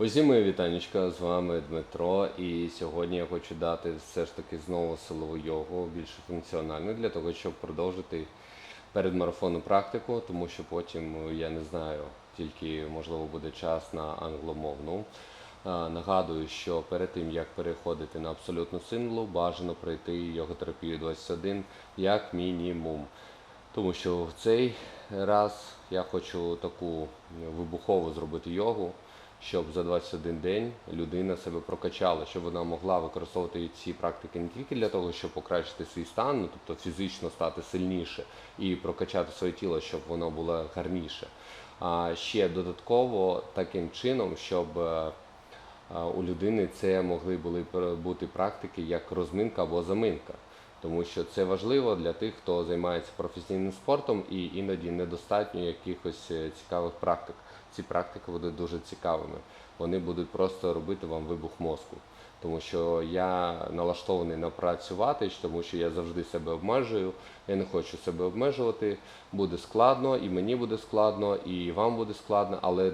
Усім мої вітанечка, з вами Дмитро, і сьогодні я хочу дати все ж таки знову силову йогу, більш функціональну, для того, щоб продовжити передмарафонну практику, тому що потім я не знаю, тільки можливо буде час на англомовну. Нагадую, що перед тим як переходити на абсолютну силу, бажано пройти йоготерапію 21 як мінімум. Тому що в цей раз я хочу таку вибухову зробити йогу, щоб за 21 день людина себе прокачала, щоб вона могла використовувати ці практики не тільки для того, щоб покращити свій стан, ну, тобто фізично стати сильніше і прокачати своє тіло, щоб воно було гарніше, а ще додатково таким чином, щоб е, у людини це могли були бути практики як розминка або заминка. Тому що це важливо для тих, хто займається професійним спортом і іноді недостатньо якихось е, цікавих практик. Ці практики будуть дуже цікавими. Вони будуть просто робити вам вибух мозку. Тому що я налаштований напрацювати, тому що я завжди себе обмежую. Я не хочу себе обмежувати. Буде складно, і мені буде складно, і вам буде складно, але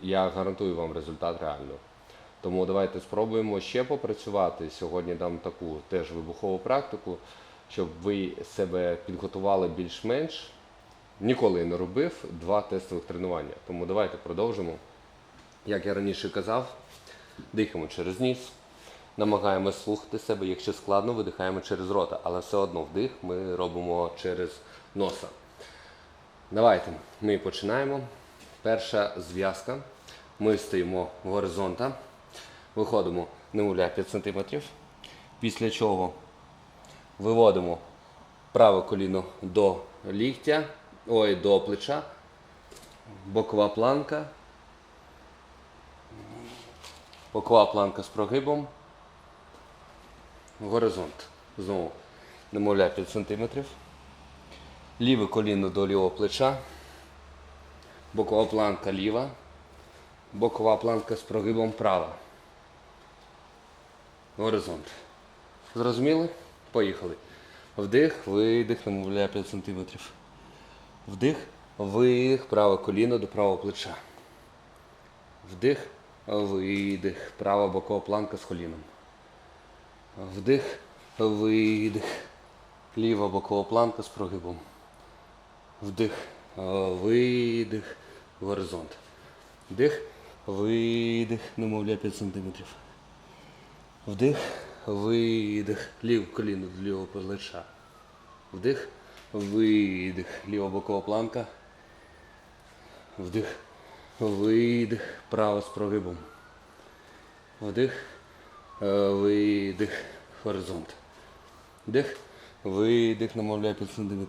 я гарантую вам результат реально. Тому давайте спробуємо ще попрацювати. Сьогодні дам таку теж вибухову практику, щоб ви себе підготували більш-менш. Ніколи я не робив два тестових тренування. Тому давайте продовжимо. Як я раніше казав, дихаємо через ніс, намагаємося слухати себе. Якщо складно, видихаємо через рота, але все одно вдих ми робимо через носа. Давайте ми починаємо. Перша зв'язка. Ми стоїмо в горизонта, виходимо немовля 5 см. Після чого виводимо праве коліно до ліктя, ой, до плеча, бокова планка. Бокова планка з прогибом. Горизонт. Знову немовля 5 см. Ліве коліно до лівого плеча. Бокова планка ліва. Бокова планка з прогибом права. Горизонт. Зрозуміли? Поїхали. Вдих, видих, намовляє 5 см. Вдих, видих, праве коліно до правого плеча. Вдих, видих, права бокова планка з коліном. Вдих, видих, ліва бокова планка з прогибом. Вдих, видих, горизонт. Вдих, видих, немовля 5 см. Вдих, видих, ліве коліно до лівого плеча. Вдих, видих, ліва бокова планка. Вдих, видих, право з прогибом. Вдих, видих, горизонт. Вдих, видих, намовляє 5 см.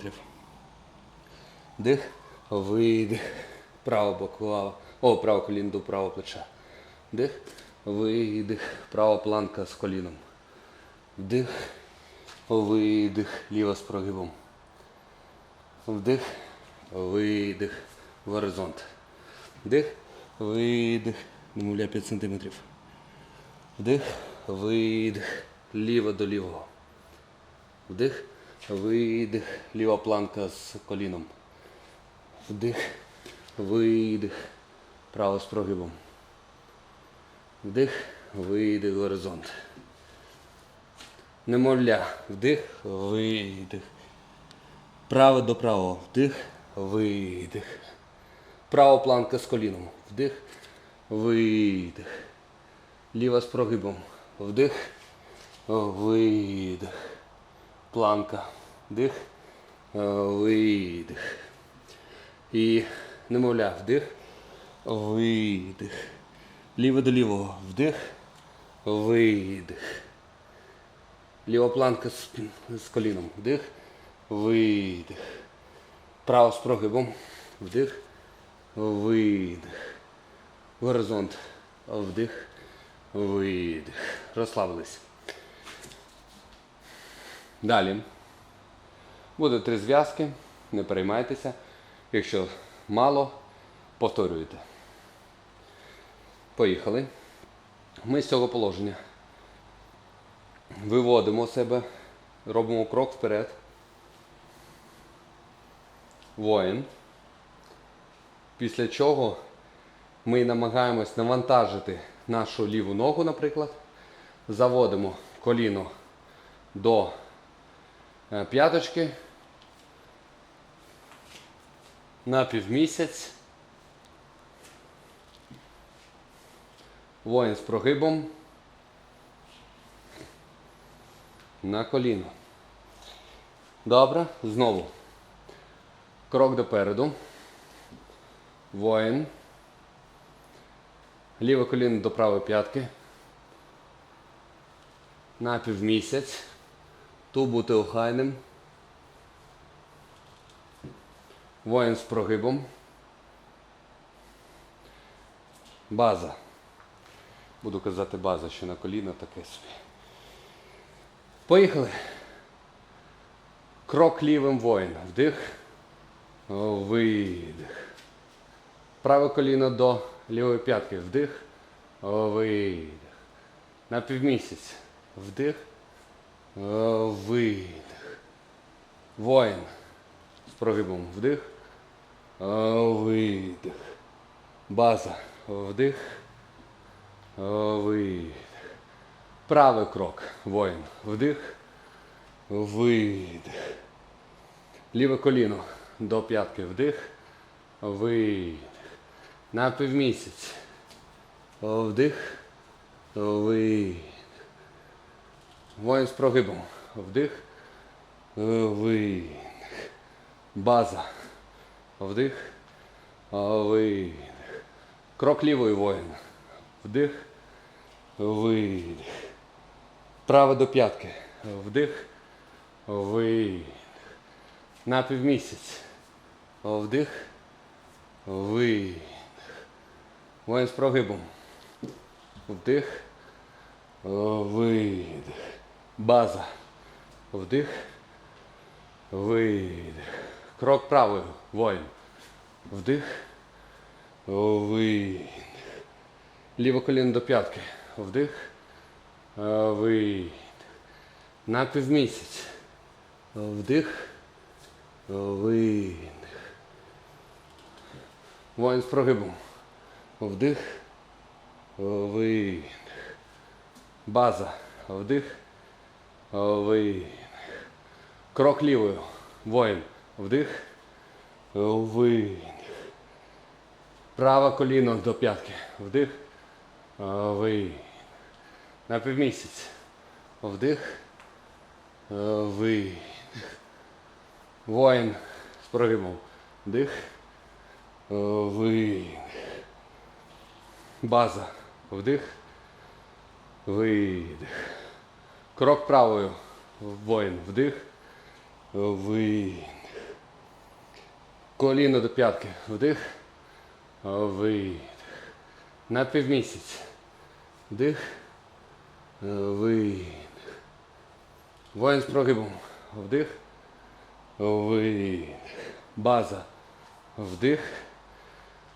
Вдих, видих, право бокова, о, право коліно до правого плеча. Вдих, видих, права планка з коліном. Вдих, видих, ліва з прогибом. Вдих, видих, горизонт. Вдих, видих, немовля 5 см. Вдих, видих, ліво до лівого. Вдих, видих, ліва планка з коліном. Вдих, видих, право з прогибом. Вдих, видих, горизонт. Немовля. Вдих, видих. Право до правого. Вдих, видих. Права планка з коліном. Вдих, видих. Ліва з прогибом. Вдих, видих. Планка. Вдих, видих. І немовля. Вдих, видих. Ліве до лівого. Вдих, видих. Ліва планка з, з коліном. Вдих, видих. Право з прогибом. Вдих, видих. Горизонт. Вдих, видих. Розслабились. Далі. Буде три зв'язки. Не переймайтеся. Якщо мало, повторюйте. Поїхали. Ми з цього положення виводимо себе, робимо крок вперед. Воїн. Після чого ми намагаємось навантажити нашу ліву ногу, наприклад. Заводимо коліно до е, п'яточки на півмісяць. Воїн з прогибом. На коліно. Добре. Знову. Крок допереду. Воїн. Ліве коліно до правої п'ятки. На півмісяць. Ту бути охайним. Воїн з прогибом. База. Буду казати база, що на коліна таке собі. Поїхали. Крок лівим воїн. Вдих. Видих. Праве коліно до лівої п'ятки. Вдих. Видих. На півмісяць. Вдих. Видих. Воїн. З прогибом. Вдих. Видих. База. Вдих. Видих. Правий крок. Воїн. Вдих. Видих. Ліве коліно до п'ятки. Вдих. Видих. На півмісяць. Вдих. Видих. Воїн з прогибом. Вдих. Видих. База. Вдих. Видих. Крок лівої воїн. Вдих. Видих. Право до п'ятки. Вдих. Видих. На півмісяць. Вдих. Видих. Воїн з прогибом. Вдих. Видих. База. Вдих. Видих. Крок правою. Воїн. Вдих. Видих. Ліве коліно до п'ятки. Вдих. Видих. На півмісяць. Вдих. Видих. Воїн з прогибом. Вдих. Видих. База. Вдих. Видих. Крок лівою. Воїн. Вдих. Видих. Праве коліно до п'ятки. Вдих. Видих. На півмісяць. Вдих. Видих. Воїн з прогибом. Вдих. Видих. База. Вдих. Видих. Крок правою. Воїн. Вдих. Видих. Коліно до п'ятки. Вдих. Видих. На півмісяць. Вдих. Видих. Воїн з прогибом. Вдих. Видих. База. Вдих.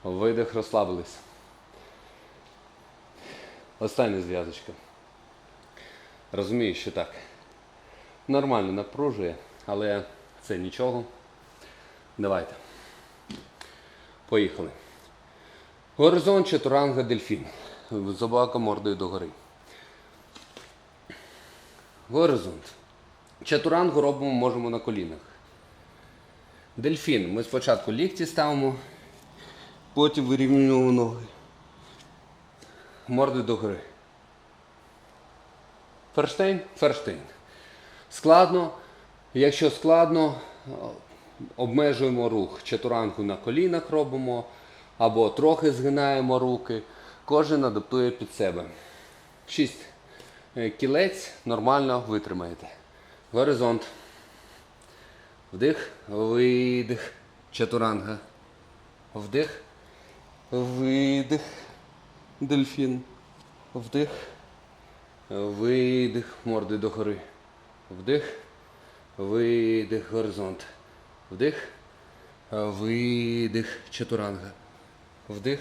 Видих. Розслабились. Остання зв'язочка. Розумію, що так. Нормально напружує, але це нічого. Давайте. Поїхали. Горизонт чатуранга дельфін. Собака мордою догори. Горизонт. Чатурангу робимо можемо на колінах. Дельфін. Ми спочатку лікті ставимо, потім вирівнюємо ноги. Морди догори. Ферштейн? Ферштейн. Складно. Якщо складно, обмежуємо рух. Чатурангу на колінах робимо або трохи згинаємо руки. Кожен адаптує під себе. Шість е, кілець нормально витримаєте. Горизонт. Вдих, видих. Чатуранга. Вдих. Видих. Дельфін. Вдих. Видих. Морди догори. Вдих. Видих. Горизонт. Вдих. Видих. Чатуранга. Вдих.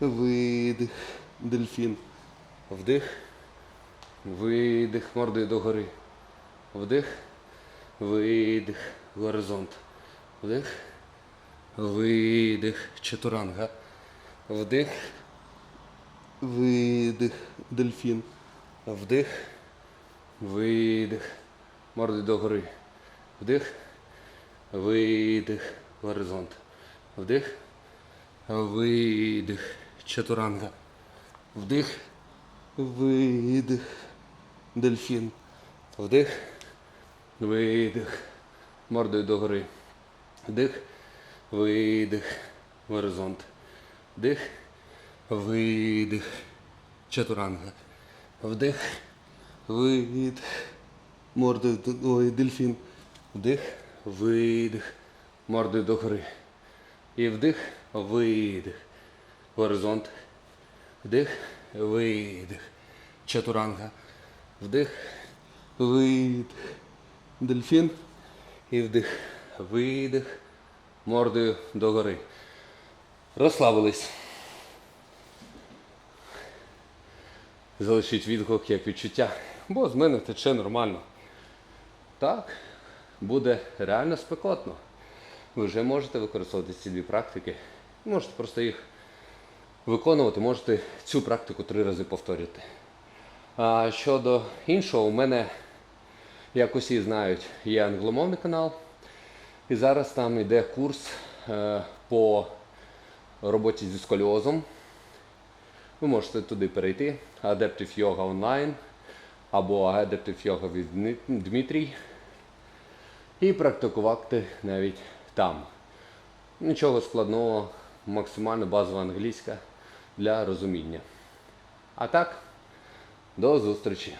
Видих. Дельфін. Вдих. Видих. Мордою догори. Вдих. Видих. Горизонт. Вдих. Видих, чатуранга. Вдих, видих, дельфін. Вдих, видих, морди догори. Вдих, видих, горизонт. Вдих, видих, чатуранга. Вдих, видих, дельфін. Вдих, видих, мордою догори. Вдих, видих, горизонт. Вдих, видих, чатуранга. Вдих, видих, мордою ой, дельфін. Вдих, видих, мордою догори. І вдих, видих, горизонт. Вдих, видих, чатуранга. Вдих, видих, дельфін. І вдих, видих, мордою догори. Розслабились. Залишіть відгук як відчуття, бо з мене тече нормально. Так, буде реально спекотно. Ви вже можете використовувати ці дві практики. Можете просто їх виконувати, можете цю практику три рази повторювати. А щодо іншого, у мене, як усі знають, є англомовний канал. І зараз там йде курс е, по роботі зі сколіозом. Ви можете туди перейти. Adaptive Yoga Online або Adaptive Yoga від Дмитрій. І практикувати навіть там. Нічого складного, максимально базова англійська для розуміння. А так, до зустрічі!